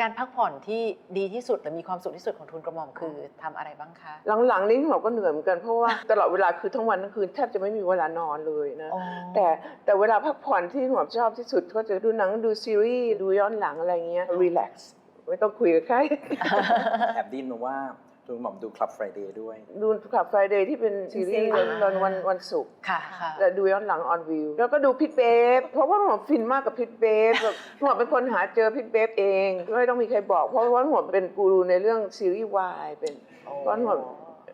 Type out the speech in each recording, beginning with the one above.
การพักผ่อนที่ดีที่สุดหรือมีความสุขที่สุดของทุนกระหม่อมคือทำอะไรบ้างคะ หลังๆนี้เราก็เหนื่อยเหมือนกันเพราะว่า ตลอดเวลาคือทั้งวันทั้งคืนแทบจะไม่มีเวลานอนเลยนะอ๋อแต่แต่เวลาพักผ่อนที่หมอชอบที่สุดก็จะดูหนังดูซีรีส์ดูย้อนหลังอะไรเงี้ยรีแลกซ์ไม่ต้องคุยกับใคร แอบไดยินมาว่า คุณหม่อมดูคลับ Friday ด้วย ดูคลับ Friday ที่เป็นซีรีส์อ่าตอนวันวันศุกร์ค่ะค่ะแล้วดูย้อนหลังออนวิวแล้วก็ดูพิทเบฟเพราะว่าหมอฟินมากกับพิทเบฟแบบหมอเป็นคนหาเจอพิทเบฟเอง ไม่ต้องมีใครบอก เพราะว่าหมอเป็นกูรูในเรื่องซีรีส์วายเป็นเพราะหมอ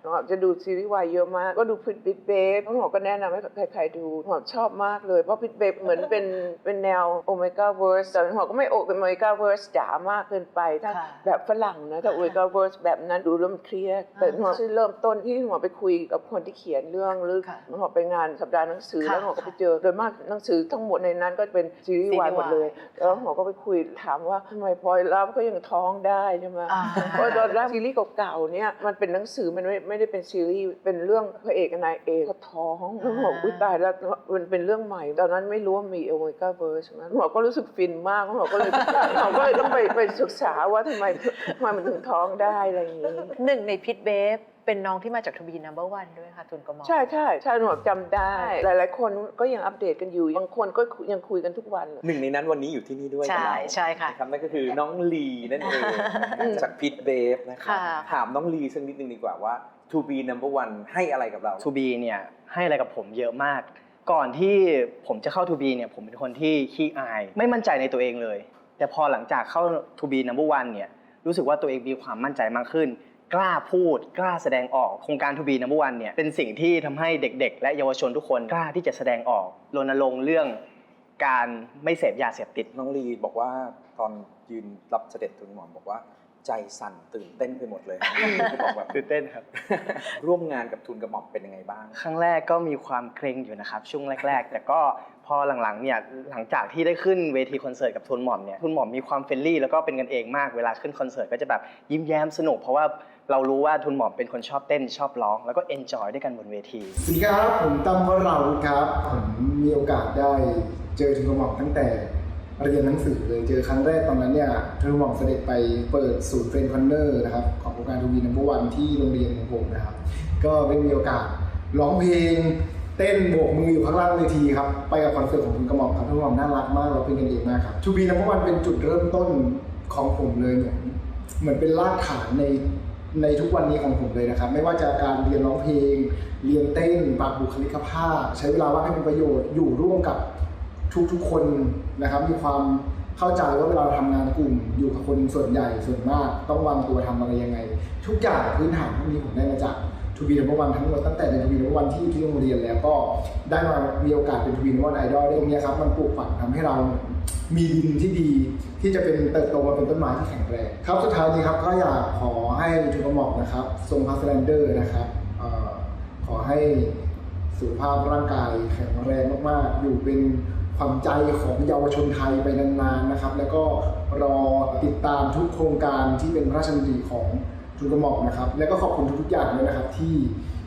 หมอจะดูซีรีส์วายเยอะมาก ก็ดูพิทพิทเบฟหมอก็แนะนำให้ใครๆดูหมอชอบมากเลย เพราะพิทเบฟเหมือนเป็นเป็นแนวโอเมก้าเวิร์สแต่หมอก็ไม่โอเป็นโอเมก้าเวิร์สจ๋ามากเกินไปถ้าค่ะแบบฝรั่งนะแต่โอเมก้าเวิร์สแบบนั้นดูแล้วมันเครียดแต่หมอเริ่มต้นที่หมอไปคุยกับคนที่เขียนเรื่องหรือค่ะหมอไปงานสัปดาห์หนังสือค่ะแล้วหมอก็ไปเจอโดยมากหนังสือทั้งหมดในนั้นก็เป็นซีรีส์วายหมดเลยแล้วหมอก็ไปคุยถามว่าทำไมพลอยรับก็ยังท้องได้ใช่ไหมอ่าเพราะตอนแรกซีรีส์เก่าๆเนี่ยมันเป็นหนังสือมันไม่ไม่ได้เป็นซีรีส์เป็นเรื่องพระเอกกับนายเอกเขาท้องแล้วหมออุ้ยตายแล้วมันเป็นเรื่องใหม่ ตอนนั้นไม่รู้ว่ามีโอเมก้าเวิร์สหมอก็รู้สึกฟินมากหมอก็เลยหมอก็เลยต้องไปไปศึกษาว่าทำไมทำไมมันถึงท้องได้อะไรอย่างนี้หนึ่งในพิทเบฟเป็นน้องที่มาจากทูบีนัมเบอร์วันด้วยค่ะทุนกระหม่อม ใช่ใช่ใช่หมอจำได้ หลายๆ คนก็ยังอัปเดตกันอยู่บางคนก็ยังคุยกันทุกวันเลย หนึ่งในนั้นวันนี้อยู่ที่นี่ด้วยใช่กับเราใช่ค่ะนะครับนั่นก็คือน้องลีนั่นเองนะฮะจากพิทเบฟนะครับค่ะ ถามน้องลีสักนิดนึงดีกว่าว่า to be number one ให้อะไรกับเรา To be เนี่ยให้อะไรกับผมเยอะมาก ก่อนที่ผมจะเข้า To be เนี่ยผมเป็นคนที่ขี้อาย ไม่มั่นใจในตัวเองเลย แต่พอหลังจากเข้า To be number one เนี่ยรู้สึกว่าตัวเองมีความมั่นใจมากขึ้น กล้าพูด กล้าแสดงออกโครงการ To be number one เนี่ยเป็นสิ่งที่ทำให้เด็ก ๆ และเยาวชนทุกคนกล้าที่จะแสดงออกรณรงค์เรื่องการไม่เสพยาเสพติด น้องลีบอกว่าตอนยืนรับเสด็จทุนหมอมบอกว่า ใจสั่นตื่นเต้นไปหมดเลยบอกแบบตื่นเต้นครับ ร่วมงานกับทุนกระหม่อมเป็นยังไงบ้าง ครั้งแรกก็มีความเกรงอยู่นะครับ ช่วงแรก ๆ แต่ก็พอหลังๆเนี่ยหลังจากที่ได้ขึ้นเวทีคอนเสิร์ตกับทุนหม่อมเนี่ยทุนหม่อมมีความเฟรนลี่แล้วก็เป็นกันเองมากเวลาขึ้นคอนเสิร์ตก็จะแบบยิ้มแย้มสนุกเพราะว่าเรารู้ว่าทุนหม่อมเป็นคนชอบเต้นชอบร้อง แล้วก็เอนจอยด้วยกันบนเวทีสวัสดีครับผมตั้มวราวุธครับผมมีโอกาสได้เจอทุนกระหม่อมตั้งแต่ เรียนหนังสือเลยเจอครั้งแรกตอนนั้นเนี่ยทุนหม่อมเสด็จไปเปิดศูนย์เฟรนด์คอนเนอร์นะครับของโครงการทวีนัมเบอร์วันที่โรงเรียนของผมนะครับ ก็ได้มีโอกาสร้องเพลงเต้นโบกมืออยู่ข้างล่างเวทีครับไปกับคอนเสิร์ตของทุนกระหม่อมครับทุนกระหม่อมน่ารักมากเราเป็นกันเองมากครับทูบีนัมเบอร์วันเป็นจุดเริ่มต้นของผมเลยเหมือนเหมือนเป็นรากฐานในในทุกวันนี้ของผมเลยนะครับ ไม่ว่าจะการเรียนร้องเพลง เรียนเต้นปรับบุคลิกภาพ ใช้เวลาว่างให้เป็นประโยชน์อยู่ร่วมกับ ทุกๆคนนะครับมีความเข้าใจว่าเวลาเราทำงานกลุ่มอยู่กับคนส่วนใหญ่ส่วนมาก ต้องวางตัวทำอะไรยังไง ทุกอย่างพื้นฐานพวกนี้ผมได้มาจากทูบีนัมวันทั้งหมดตั้งแต่ในทูบีนัมวันที่ที่โรงเรียนแล้วก็ได้มามีโอกาสเป็นทูบีนัมวันไอดอลตรงเนี้ยครับมันปลูกฝังทำให้เรามีดินที่ดีที่จะเป็นเติบโตมาเป็นต้นไม้ที่แข็งแรงครับสุดท้ายนี้ครับก็อยากขอให้ทุกระหม่อมนะครับ ทรงพาสแลนเดอร์นะครับขอให้สุขภาพร่างกายแข็งแรงมากๆ อยู่เป็น ขวัญใจของเยาวชนไทยไปนานๆนะครับ แล้วก็รอติดตามทุกโครงการที่เป็นพระราชดำริของทุกกระหม่อมนะครับ แล้วก็ขอบคุณทุกๆอย่างเลยนะครับ ที่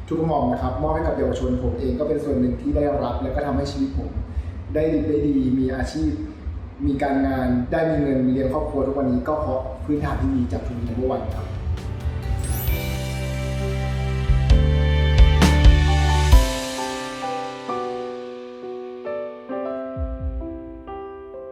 ทุกกระหม่อมนะครับมอบให้กับเยาวชนผมเองก็เป็นส่วนหนึ่งที่ได้รับ และก็ทำให้ชีวิตผม ได้ดีได้ดีมีอาชีพ มีการงานได้มีเงินเลี้ยงครอบครัวทุกวันนี้ก็เพราะพื้นฐานที่มีจากทุนนัมเบอร์วันครับ